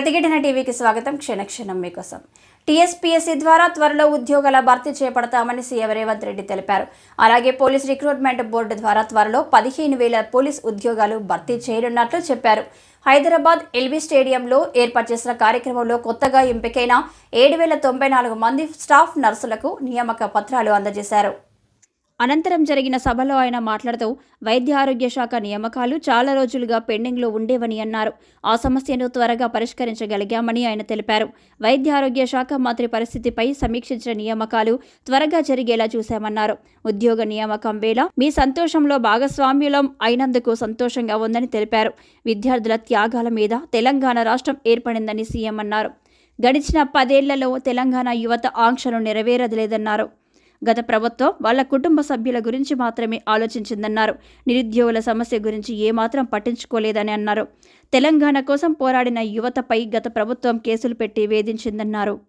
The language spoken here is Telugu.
ప్రతిఘటన టీవీకి స్వాగతం. క్షణక్షణం మీకోసం. టీఎస్పీఎస్సీ ద్వారా త్వరలో ఉద్యోగాల భర్తీ చేపడతామని సీఎం రేవంత్ రెడ్డి తెలిపారు. అలాగే పోలీస్ రిక్రూట్మెంట్ బోర్డు ద్వారా త్వరలో పదిహేను వేల పోలీస్ ఉద్యోగాలు భర్తీ చేయనున్నట్లు చెప్పారు. హైదరాబాద్ ఎల్బీ స్టేడియంలో ఏర్పాటు చేసిన కార్యక్రమంలో కొత్తగా ఎంపికైన ఏడు వేల తొంభై నాలుగు మంది స్టాఫ్ నర్సులకు నియామక పత్రాలు అందజేశారు. అనంతరం జరిగిన సభలో ఆయన మాట్లాడుతూ వైద్య ఆరోగ్య శాఖ నియామకాలు చాలా రోజులుగా పెండింగ్లో ఉండేవని అన్నారు. ఆ సమస్యను త్వరగా పరిష్కరించగలిగామని ఆయన తెలిపారు. వైద్య ఆరోగ్య శాఖ మంత్రి పరిస్థితిపై సమీక్షించిన నియామకాలు త్వరగా జరిగేలా చూశామన్నారు. ఉద్యోగ నియామకం వేళ మీ సంతోషంలో భాగస్వామ్యులం అయినందుకు సంతోషంగా ఉందని తెలిపారు. విద్యార్థుల త్యాగాల మీద తెలంగాణ రాష్ట్రం ఏర్పడిందని సీఎం అన్నారు. గడిచిన పదేళ్ళలో తెలంగాణ యువత ఆంక్షలు నెరవేరలేదన్నారు. గత ప్రభుత్వం వాళ్ళ కుటుంబ సభ్యుల గురించి మాత్రమే ఆలోచించిందన్నారు. నిరుద్యోగుల సమస్య గురించి ఏమాత్రం పట్టించుకోలేదని అన్నారు. తెలంగాణ కోసం పోరాడిన యువతపై గత ప్రభుత్వం కేసులు పెట్టి వేధించిందన్నారు.